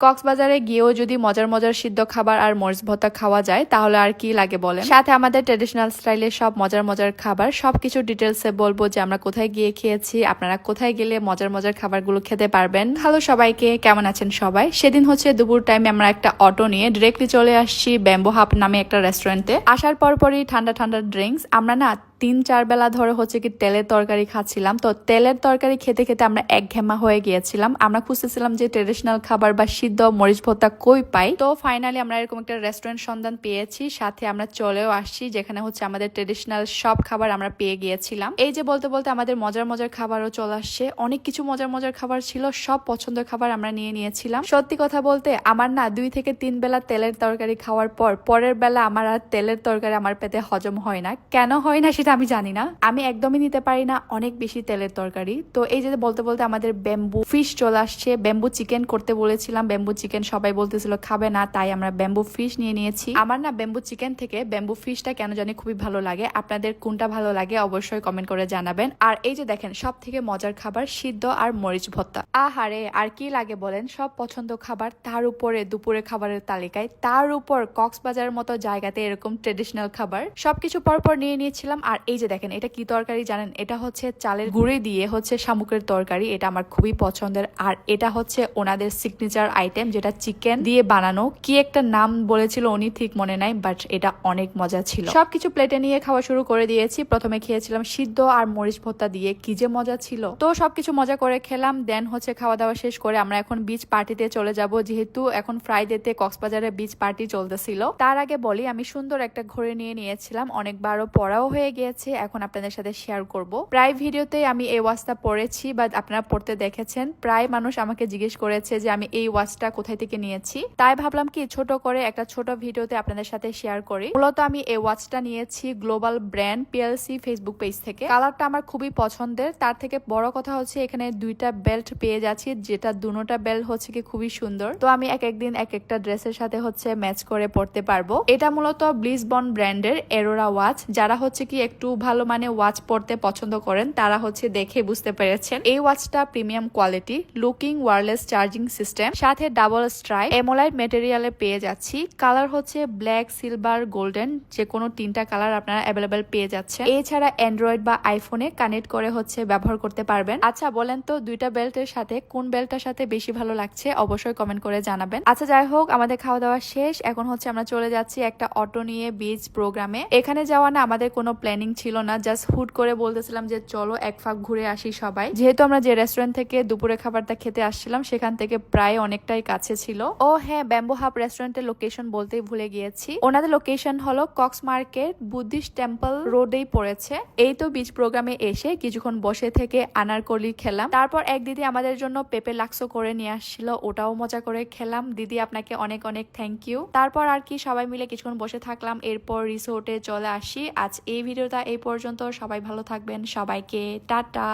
কক্সবাজারে গিয়েও যদি মজার মজার সিদ্ধ খাবার আর মরিচ ভর্তা খাওয়া যায়, তাহলে আর কি লাগে বলেন? সাথে আমাদের ট্রেডিশনাল স্টাইলে সব মজার মজার খাবার, সবকিছু ডিটেলসে বলব যে আমরা কোথায় গিয়ে খেয়েছি, আপনারা কোথায় গেলে মজার মজার খাবারগুলো খেতে পারবেন। হ্যালো সবাইকে, কেমন আছেন সবাই? সেদিন হচ্ছে দুপুর টাইমে আমরা একটা অটো নিয়ে ডিরেক্টলি চলে আসছি ব্যাম্বো হাব নামে একটা রেস্টুরেন্টে আসার পরপরই ঠান্ডা ঠান্ডা ড্রিঙ্কস আমরা না তিন, চার বেলা ধরে হচ্ছে কি তেলের তরকারি খাচ্ছিলাম। তো তেলের তরকারি খেতে খেতে আমরা একঘেমা হয়ে গিয়েছিলাম। আমরা খুঁজতেছিলাম যে ট্রেডিশনাল খাবার বা সিদ্ধ মরিচ ভর্তা কই পাই। তো ফাইনালি আমরা এরকম একটা রেস্টুরেন্ট সন্ধান পেয়েছি। সাথে আমরা চলেও আসছি, যেখানে হচ্ছে আমাদের ট্রেডিশনাল সব খাবার আমরা পেয়ে গিয়েছিলাম। এই যে বলতে বলতে আমাদের মজার মজার খাবারও চলে আসছে। অনেক কিছু মজার মজার খাবার ছিল, সব পছন্দের খাবার আমরা নিয়ে নিয়েছিলাম। সত্যি কথা বলতে আমার না দুই থেকে তিন বেলা তেলের তরকারি খাওয়ার পর পরের বেলা আমার আর তেলের তরকারি আমার পেতে হজম হয় না। কেন হয় না সেটা আমি জানি না। আমি একদমই নিতে পারি না, অনেক বেশি তেলের তরকারি। তো এই যে বলতে বলতে আমাদের ব্যাম্বু ফিশ চলে আসছে। ব্যাম্বু চিকেন করতে বলেছিলাম, ব্যাম্বু চিকেন সবাই বলতেছিল, খাবে না। তাই আমরা ব্যাম্বু ফিশ নিয়ে নিয়েছি। আমার না ব্যাম্বু চিকেন থেকে ব্যাম্বু ফিশটা কেন জানি খুবই ভালো লাগে। আপনাদের কোনটা ভালো লাগে অবশ্যই কমেন্ট করে জানাবেন। আর এই যে দেখেন সব থেকে মজার খাবার সিদ্ধ আর মরিচ ভর্তা। আহারে, আর কি লাগে বলেন? সব পছন্দ খাবার তার উপরে দুপুরে খাবারের তালিকায়। তার উপর কক্সবাজারের মতো জায়গাতে এরকম ট্রেডিশনাল খাবার। সবকিছু পরপর নিয়ে নিয়েছিলাম, আর এই যে দেখেন, এটা কি তরকারি জানেন? এটা হচ্ছে চালের গুঁড়ি দিয়ে হচ্ছে শামুকের তরকারি। এটা আমার খুবই পছন্দের। আর এটা হচ্ছে ওনাদের সিগনেচার আইটেম যেটা চিকেন দিয়ে বানানো। কি একটা নাম বলেছিল উনি, ঠিক মনে নাই বাট এটা অনেক মজা ছিল। সবকিছু প্লেটে নিয়ে খাওয়া শুরু করে দিয়েছি। প্রথমে খেয়েছিলাম সিদ্ধ আর মরিচ ভর্তা দিয়ে। কি যে মজা ছিল। তো সবকিছু মজা করে খেলাম দেন হচ্ছে খাওয়া দাওয়া শেষ করে আমরা এখন বিচ পার্টিতে চলে যাব। যেহেতু এখন ফ্রাইডেতে কক্সবাজারে বিচ পার্টি চলতেছিল। তার আগে বলি, আমি সুন্দর একটা ঘড়ি নিয়ে নিয়েছিলাম। অনেকবারও পড়াও হয়ে গিয়েছে। এখন আপনাদের সাথে শেয়ার করব। প্রায় ভিডিওতে আমি এই ওয়াচটা পড়েছি বা আপনারা পড়তে দেখেছেন। প্রায় মানুষ আমাকে জিজ্ঞেস করেছে যে আমি এই ওয়াচটা কোথায় থেকে নিয়েছি। তাই ভাবলাম কি, ছোট করে একটা ছোট ভিডিওতে আপনাদের সাথে শেয়ার করি। মূলত আমি এই ওয়াচটা নিয়েছি global brand PLC Facebook page থেকে। কালারটা আমার খুবই পছন্দের। তার থেকে বড় কথা হচ্ছে এখানে দুইটা বেল্ট পেয়ে যাচ্ছি, যেটা দুনোটা বেল্ট হচ্ছে কি খুবই সুন্দর। তো আমি এক একদিন এক একটা ড্রেসের সাথে হচ্ছে ম্যাচ করে পড়তে পারব। এটা মূলত ব্লিসবন ব্র্যান্ডের এরোরা ওয়াচ যারা হচ্ছে কি ভালো মানে ওয়াচ পড়তে পছন্দ করেন, তারা হচ্ছে দেখে বুঝতে পেরেছেন। এই ওয়াচটা premium quality looking wireless charging system সাথে ডাবল স্ট্রাই এমোলাইট মেটেরিয়ালে পেয়ে যাচ্ছি। কালার হচ্ছে ব্ল্যাক সিলভার গোল্ডেন যে কোনো তিনটা কালার আপনারা অ্যাভেলেবেল পেয়ে যাচ্ছেন। এছাড়া অ্যান্ড্রয়েড বা আইফোনে কানেক্ট করে হচ্ছে ব্যবহার করতে পারবেন। আচ্ছা বলেন তো দুইটা বেল্টের সাথে কোন বেল্টটার সাথে বেশি ভালো লাগছে? অবশ্যই কমেন্ট করে জানাবেন। আচ্ছা যাই হোক, আমাদের খাওয়া দাওয়া শেষ। এখন হচ্ছে আমরা চলে যাচ্ছি একটা অটো নিয়ে বিচ প্রোগ্রামে এখানে যাওয়া না আমাদের কোনো প্ল্যানিং ছিল না জাস্ট হুট করে বলতেছিলাম যে চলো এক ফাঁক ঘুরে আসি সবাই। যেহেতু আমরা যে রেস্টুরেন্ট থেকে দুপুরে খাবারটা খেতে আসছিলাম, সেখান থেকে প্রায় অনেকটাই কাছে ছিল। ও হ্যাঁ ব্যাম্বো হাব রেস্টুরেন্টের লোকেশন বলতেই ভুলে গিয়েছি। ওনাদের লোকেশন হলো কক্স মার্কেট বুদ্ধিস্ট টেম্পল রোডেই পড়েছে। এই তো বিচ প্রোগ্রামে এসে কিছুক্ষণ বসে থেকে আনারকলি খেলাম। তারপর এক দিদি আমাদের জন্য পেপে লাক্সো করে নিয়ে আসছিল, ওটাও মজা করে খেলাম। দিদি আপনাকে অনেক অনেক থ্যাংক ইউ তারপর আর কি সবাই মিলে কিছুক্ষণ বসে থাকলাম। এরপর রিসোর্টে চলে আসি। আজ এই ভিডিওটা এই পর্যন্ত। সবাই ভালো থাকবেন। সবাইকে টাটা।